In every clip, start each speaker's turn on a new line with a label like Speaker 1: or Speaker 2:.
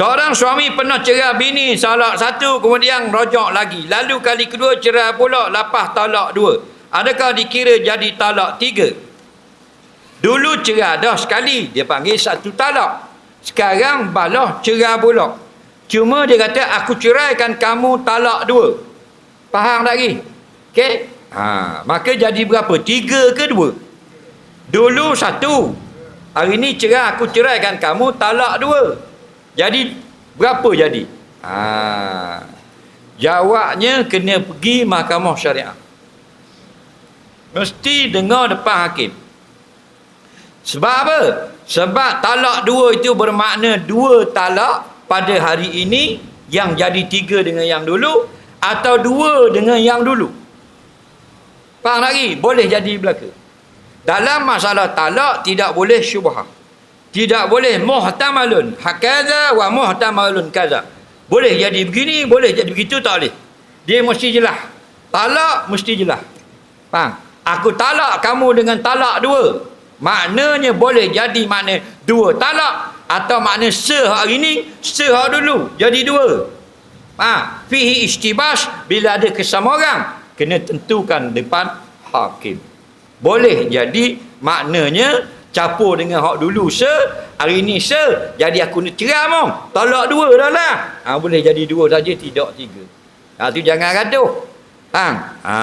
Speaker 1: Seorang suami pernah cerai bini salah satu kemudian rojak lagi. Lalu kali kedua cerai pula lepas talak dua. Adakah dikira jadi talak tiga? Dulu cerai dah sekali. Dia panggil satu talak. Sekarang balah cerai pula. Cuma dia kata aku ceraikan kamu talak dua. Faham lagi? Okey? Ha, maka jadi berapa? Tiga ke dua? Dulu satu. Hari ni cerai aku ceraikan kamu talak dua. Jadi berapa jadi? Ha. Jawabnya kena pergi mahkamah syariah. Mesti dengar depan hakim. Sebab apa? Sebab talak dua itu bermakna dua talak pada hari ini yang jadi tiga dengan yang dulu atau dua dengan yang dulu. Faham lagi? Boleh jadi belaka. Dalam masalah talak tidak boleh syubhah. Tidak boleh muhtamalun hakaza wa muhtamalun kaza. Boleh jadi begini, boleh jadi begitu tak boleh. Dia mesti jelas. Talak mesti jelas. Faham? Aku talak kamu dengan talak dua. Maknanya boleh jadi makna dua talak atau makna se hari ni, se hari dulu jadi dua. Ha, fihi istibas bila ada kesama orang kena tentukan depan hakim. Boleh jadi maknanya Capur dengan hak dulu se, hari ni se, jadi aku ni cerai mong. Tolak dua dah lah. Ha, boleh jadi dua saja, tidak tiga. Ha, tu jangan gaduh. Ha, ha.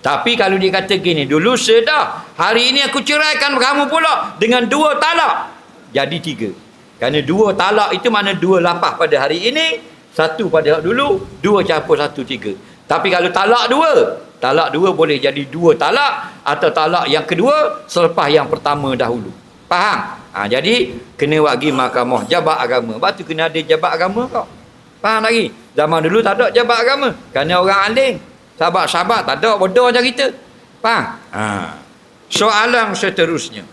Speaker 1: Tapi kalau dia kata gini, dulu se dah. Hari ini aku ceraikan kamu pula dengan dua talak. Jadi tiga. Kerana dua talak itu mana dua lapah pada hari ini, satu pada hak dulu, dua campur satu tiga. Tapi kalau talak dua, Talak dua boleh jadi dua talak atau talak yang kedua selepas yang pertama dahulu. Faham? Ha, jadi kena wagi mahkamah jabat agama. Lepas tu kena ada jabat agama kau. Faham lagi? Zaman dulu tak ada jabat agama. Kerana orang alim. Sahabat-sahabat tak ada bodoh macam kita. Faham? Ha. Soalan seterusnya.